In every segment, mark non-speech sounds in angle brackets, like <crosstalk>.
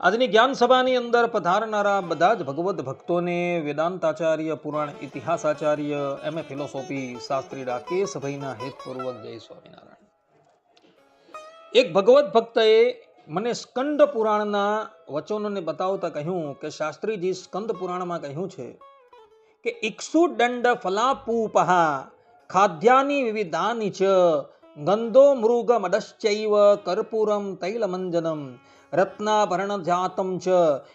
આજની જ્ઞાન સભાની અંદર પધારનારા બધા જ ભગવદ્ ભક્તોને વેદાંતાચાર્ય, પુરાણ ઇતિહાસાચાર્ય, એમ. એ. ફિલોસોફી શાસ્ત્રી રાકેશભાઈના હેતપૂર્વક જય સ્વામિનારાયણ. એક ભગવદ્ ભક્તએ મને સ્કંદ પુરાણના વચનોને બતાવતા કહ્યું કે શાસ્ત્રીજી સ્કંદ પુરાણમાં કહ્યું છે કે ઇક્ષુ દંડ ફલાપૂપહા ખાદ્યાની વિવિધાની ચ ગંધો મૃગ મદશ્ચૈવ કર્પૂરમ તૈલમંજનમ રત્નાભરણ જાતમ ચ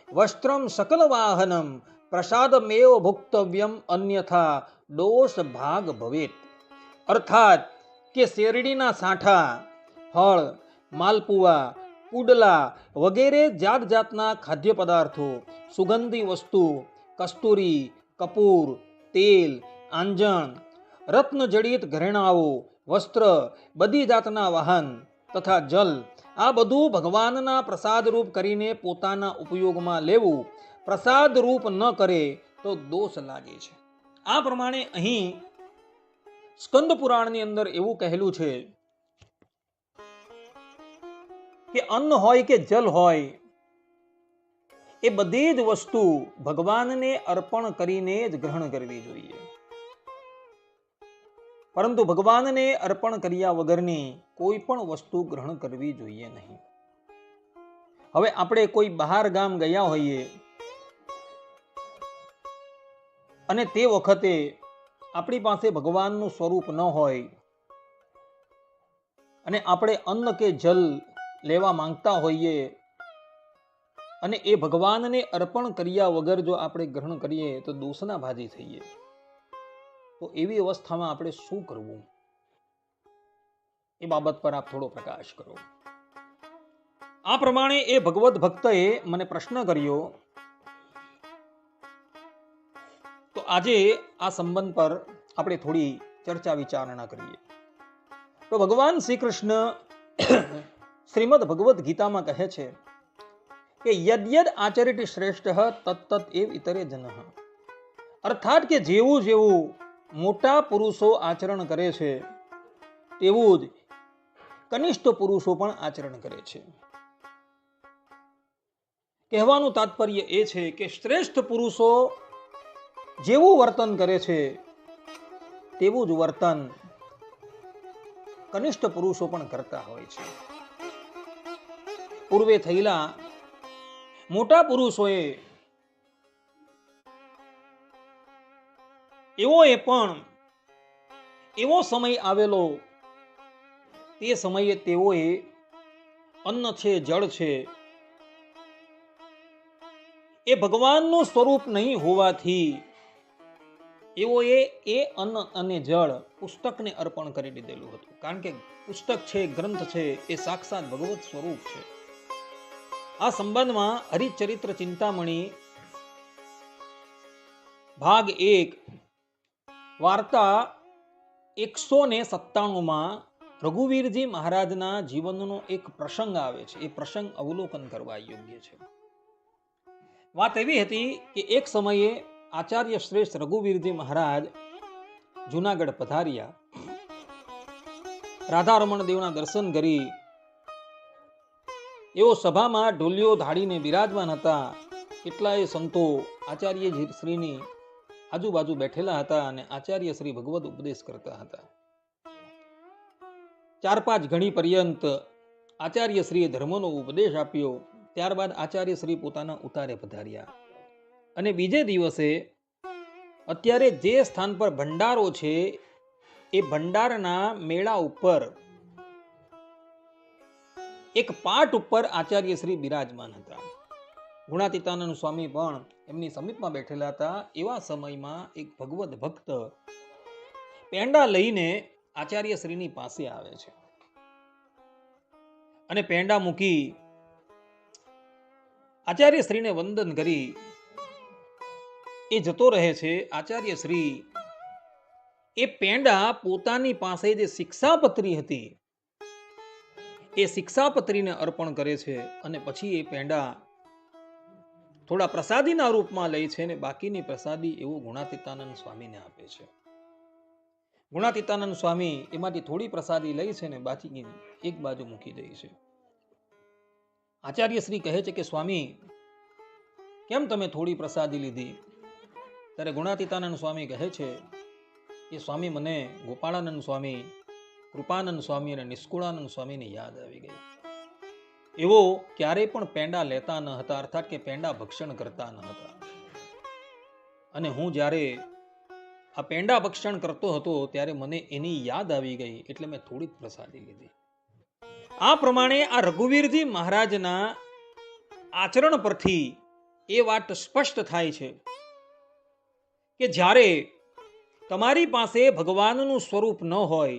વસ્ત્રમ સકલવાહનમ પ્રસાદમેવ ભોક્તવ્યમ અન્યથા દોષ ભાગ ભવેત અર્થાત કે શેરડીના સાંઠા ફળ માલપુવા પુડલા વગેરે જાત જાતના ખાદ્ય પદાર્થો સુગંધી વસ્તુ કસ્તુરી કપૂર તેલ આંજણ રત્નજડિત ઘરેણાઓ વસ્ત્ર બધી જાતના વાહન તથા જલ આ બધું ભગવાનના પ્રસાદ રૂપ કરીને પોતાના ઉપયોગમાં લેવું, પ્રસાદ રૂપ ન કરે તો દોષ લાગે છે. આ પ્રમાણે અહીં સ્કંદ પુરાણની અંદર એવું કહેલું છે કે અન્ન હોય કે જલ હોય, એ બધી જ વસ્તુ ભગવાનને અર્પણ કરીને જ ગ્રહણ કરવી જોઈએ. પરંતુ ભગવાનને અર્પણ કર્યા વગરની કોઈ પણ વસ્તુ ગ્રહણ કરવી જોઈએ નહીં. હવે આપણે કોઈ બહાર ગામ ગયા હોઈએ અને તે વખતે આપણી પાસે ભગવાનનું સ્વરૂપ ન હોય અને આપણે અન્ન કે જલ લેવા માંગતા હોઈએ અને એ ભગવાનને અર્પણ કર્યા વગર જો આપણે ગ્રહણ કરીએ તો દોષના ભાજી થઈએ. તો એવી અવસ્થામાં આપણે શું કરવું? એ બાબત પર આપ થોડો પ્રકાશ કરો. આ પ્રમાણે એ ભગવત ભક્તએ મને પ્રશ્ન કર્યો, તો આજે આ સંબંધ પર આપણે થોડી ચર્ચા વિચારણા કરીએ. તો ભગવાન શ્રી કૃષ્ણ <coughs> શ્રીમદ ભગવદ્ ગીતામાં કહે છે કે યદ્યદ આચરિત શ્રેષ્ઠ તત્તત એવ ઇતરે જન. અર્થાત કે જેવું જેવું મોટા પુરુષો આચરણ કરે છે, તેવું જ કનિષ્ઠ પુરુષો પણ આચરણ કરે છે. કહેવાનું તાત્પર્ય એ છે કે શ્રેષ્ઠ પુરુષો જેવું વર્તન કરે છે, તેવું જ વર્તન કનિષ્ઠ પુરુષો પણ કરતા હોય છે. પૂર્વે થયેલા મોટા પુરુષોએ એવોએ પણ એવો સમય આવેલો, તે સમયે તેઓએ અન્ન છે, જળ છે, એ ભગવાનનું સ્વરૂપ નહીં હોવાથી એઓએ એ અન્ન અને જળ પુસ્તકને અર્પણ કરી દીધેલું હતું. કારણ કે પુસ્તક છે, ગ્રંથ છે, એ સાક્ષાત ભગવત સ્વરૂપ છે. આ સંબંધમાં હરિચરિત્ર ચિંતામણી ભાગ એક વાર્તા એકસો ને સત્તાણુંમાં રઘુવીરજી મહારાજના જીવનનો એક પ્રસંગ આવે છે. એ પ્રસંગ અવલોકન કરવા યોગ્ય છે. વાત એવી હતી કે એક સમયે આચાર્ય શ્રેષ્ઠ રઘુવીરજી મહારાજ જુનાગઢ પધાર્યા. રાધારમણ દેવના દર્શન કરી એઓ સભામાં ઢોલિયો ધાડીને બિરાજમાન હતા. કેટલાય સંતો આચાર્ય શ્રીની આજુબાજુ બેઠેલા હતા અને આચાર્ય શ્રી ભગવદ ઉપદેશ કરતા હતા. ચાર પાંચ ઘણી પર્યંત આચાર્ય શ્રીએ ધર્મનો ઉપદેશ આપ્યો. ત્યારબાદ આચાર્ય શ્રી પોતાના ઉતારે પધાર્યા. અને બીજે દિવસે અત્યારે જે સ્થાન પર ભંડારો છે, એ ભંડારના મેળા ઉપર એક પાટ ઉપર આચાર્ય શ્રી બિરાજમાન હતા. ગુણાતીતાનંદ સ્વામી પણ એમની સમીપમાં બેઠેલા હતા એવા સમયમાં એક ભગવદ્ ભક્ત પેંડા લઈને આચાર્ય શ્રીની પાસે આવે છે. અને પેંડા મૂકી આચાર્ય શ્રીને વંદન કરી. એ જતો રહે છે, આચાર્ય શ્રી, એ પેંડા પોતાની પાસે જે શિક્ષાપત્રી હતી, એ શિક્ષાપત્રીને અર્પણ કરે છે અને પછી એ પેંડા થોડા પ્રસાદીના રૂપમાં લે છે અને બાકીની પ્રસાદી એવું ગુણાતીતાનંદ સ્વામીને આપે છે. ગુણાતીતાનંદ સ્વામી એમાંથી થોડી પ્રસાદી લે છે ને બાકી એક બાજુ મૂકી દે છે. આચાર્ય શ્રી કહે છે કે, સ્વામી, કેમ તમે થોડી પ્રસાદી લીધી? ત્યારે ગુણાતીતાનંદ સ્વામી કહે છે કે, સ્વામી, મને ગોપાળાનંદ સ્વામી, કૃપાનંદ સ્વામી અને નિષ્કુળાનંદ સ્વામીની યાદ આવી ગઈ. એવો ક્યારેય પણ પેંડા લેતા ન હતા, અર્થાત કે પેંડા ભક્ષણ કરતા ન હતા. અને હું જ્યારે આ પેંડા ભક્ષણ કરતો હતો, ત્યારે મને એની યાદ આવી ગઈ, એટલે મેં થોડીક પ્રસાદી લીધી. આ પ્રમાણે આ રઘુવીરજી મહારાજના આચરણ પરથી એ વાત સ્પષ્ટ થાય છે કે જ્યારે તમારી પાસે ભગવાનનું સ્વરૂપ ન હોય,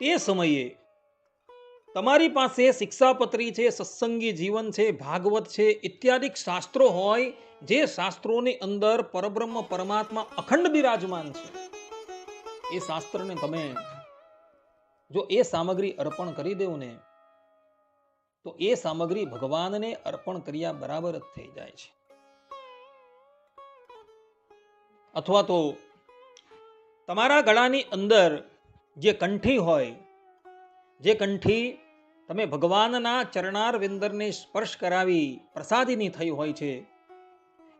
તે સમયે તમારી પાસે શિક્ષાપત્રી છે, સત્સંગી જીવન છે, ભાગવત છે, ઇત્યાદિક શાસ્ત્રો હોય, જે શાસ્ત્રોની અંદર પરબ્રહ્મ પરમાત્મા અખંડ બિરાજમાન છે. એ શાસ્ત્રને તમે જો એ સામગ્રી અર્પણ કરી દેવ ને, તો એ સામગ્રી ભગવાનને અર્પણ કર્યા બરાબર જ થઈ જાય છે. અથવા તો તમારા ગળાની અંદર જે કંઠી હોય જે કંઠી તમે ભગવાનના ચરણાર વિંદરને સ્પર્શ કરાવી પ્રસાદીની થઈ હોય છે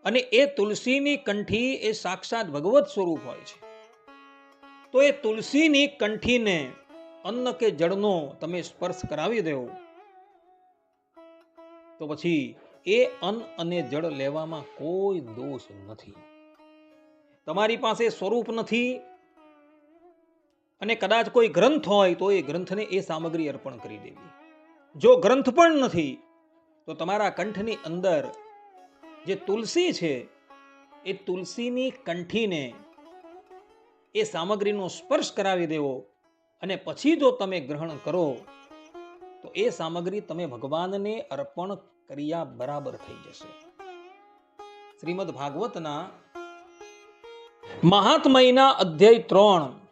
અને એ તુલસીની કંઠી એ સાક્ષાત ભગવત સ્વરૂપ હોય છે. તો એ તુલસીની કંઠીને અન્ન કે જળનો તમે સ્પર્શ કરાવી દેવો તો પછી એ અન્ન અને જળ લેવામાં કોઈ દોષ નથી. તમારી પાસે સ્વરૂપ નથી અને કદાચ કોઈ ગ્રંથ હોય તો એ ગ્રંથને એ સામગ્રી અર્પણ કરી દેવી. જો ગ્રંથ પણ નથી, તો તમારા કંઠની અંદર જે તુલસી છે, એ તુલસીની કંઠીને એ સામગ્રીનો સ્પર્શ કરાવી દેવો અને પછી જો તમે ગ્રહણ કરો, તો એ સામગ્રી તમે ભગવાનને અર્પણ કર્યા બરાબર થઈ જશે. શ્રીમદ ભાગવતના મહાત્મયના અધ્યાય ત્રણ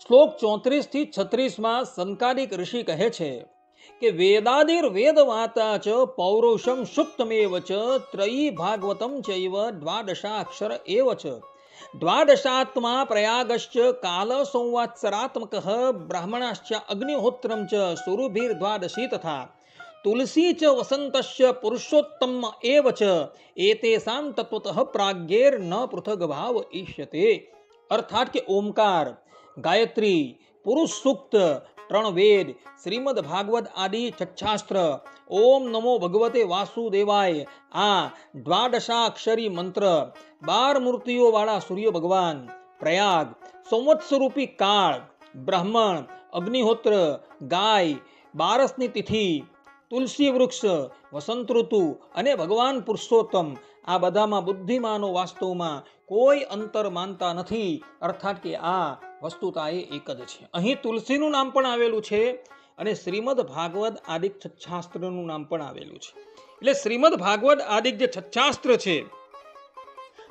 શ્લોક ચોત્રીસથી છત્રીસમાં સંકાલિક ઋષિ કહે છે કે વેદાદિર વેદવાતા ચ પૌરુષમ સુક્તમેવ ચ ત્રયી ભાગવતમ ચૈવ દ્વાદશાક્ષર એવ ચ. દ્વાદશાત્મા પ્રયાગશ્ચ કાલ સંવાત્સરાત્મક બ્રાહ્મણાશ્ચ અગ્નિહોત્રમ ચ સુરુભીર દ્વાદશી તથા તુલસી ચ વસંતશ્ચ પુરુષોત્તમ એવ ચ. એતેસામ તત્વતઃ પ્રાગ્યેર ન પૃથગ ભાવ ઈષ્યતે અર્થાત કે ઓમકાર ગાયત્રી પુરુષ સૂક્ત ત્રણ વેદ શ્રીમદ ભાગવત આદિ છચ્છાસ્ત્ર ઓમ નમો ભગવતે વાસુદેવાય, આ દ્વાદશાક્ષરી મંત્ર. બાર મૂર્તિઓવાળા સૂર્ય ભગવાન, પ્રયાગ, સંવત્સરૂપી કાળ, બ્રાહ્મણ, અગ્નિહોત્ર, ગાય, બારસની તિથિ, તુલસી વૃક્ષ, વસંત ઋતુ અને ભગવાન પુરુષોત્તમ. આ બધામાં બુદ્ધિમાનો વાસ્તવમાં કોઈ અંતર માનતા નથી. અર્થાત કે આ વસ્તુતા એ એક જ છે. અહીં તુલસીનું નામ પણ આવેલું છે અને શ્રીમદ ભાગવત આદિક છચ્છાસ્ત્રનું નામ પણ આવેલું છે. એટલે શ્રીમદ ભાગવત આદિક જે છચ્છાસ્ત્ર છે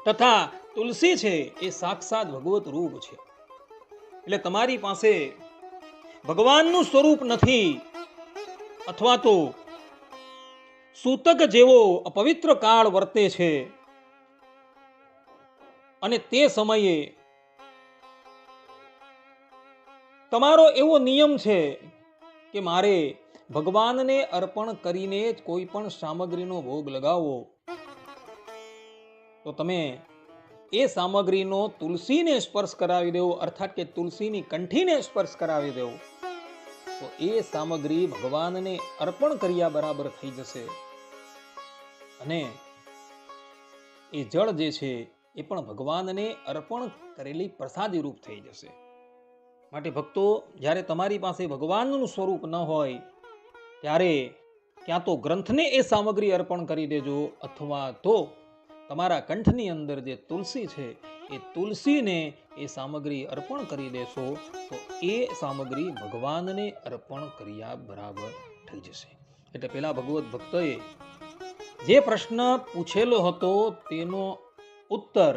તથા તુલસી છે એ સાક્ષાત ભગવત રૂપ છે. એટલે તમારી પાસે ભગવાનનું સ્વરૂપ નથી અથવા તો સૂતક જેવો અપવિત્ર કાળ વર્તે છે અને તે સમયે તમારો એવો નિયમ છે કે મારે ભગવાનને અર્પણ કરીને જ કોઈ પણ સામગ્રીનો ભોગ લગાવવો. તો તમે એ સામગ્રીનો તુલસીને સ્પર્શ કરાવી દેવો, અર્થાત કે તુલસીની કંઠીને સ્પર્શ કરાવી દેવો. તો એ સામગ્રી ભગવાનને અર્પણ કર્યા બરાબર થઈ જશે. અને એ જળ જે છે એ પણ ભગવાનને અર્પણ કરેલી પ્રસાદી રૂપ થઈ જશે. માટે ભક્તો, જ્યારે તમારી પાસે ભગવાનનું સ્વરૂપ ન હોય, ત્યારે ક્યાં તો ગ્રંથને એ સામગ્રી અર્પણ કરી દેજો અથવા તો તમારા કંઠની અંદર જે તુલસી છે, એ તુલસીને એ સામગ્રી અર્પણ કરી દેશો, તો એ સામગ્રી ભગવાનને અર્પણ કર્યા બરાબર થઈ જશે. એટલે પેલા ભગવત ભક્તએ જે પ્રશ્ન પૂછેલો હતો, તેનો ઉત્તર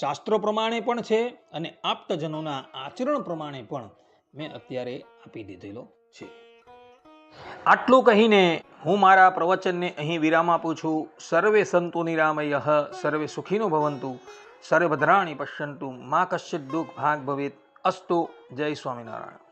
શાસ્ત્રો પ્રમાણે પણ છે અને આપ્તજનોના આચરણ પ્રમાણે પણ મેં અત્યારે આપી દીધેલો છે. આટલું કહીને હું મારા પ્રવચનને અહીં વિરામ આપું છું. સર્વે સંતુ નિરામય, સર્વે સુખીનો ભવંતુ સર્વે ભદ્રાણી પશ્યંતુ, મા કશ્ચિત દુઃખ ભાગ ભવેત. અસ્તુ જય સ્વામિનારાયણ.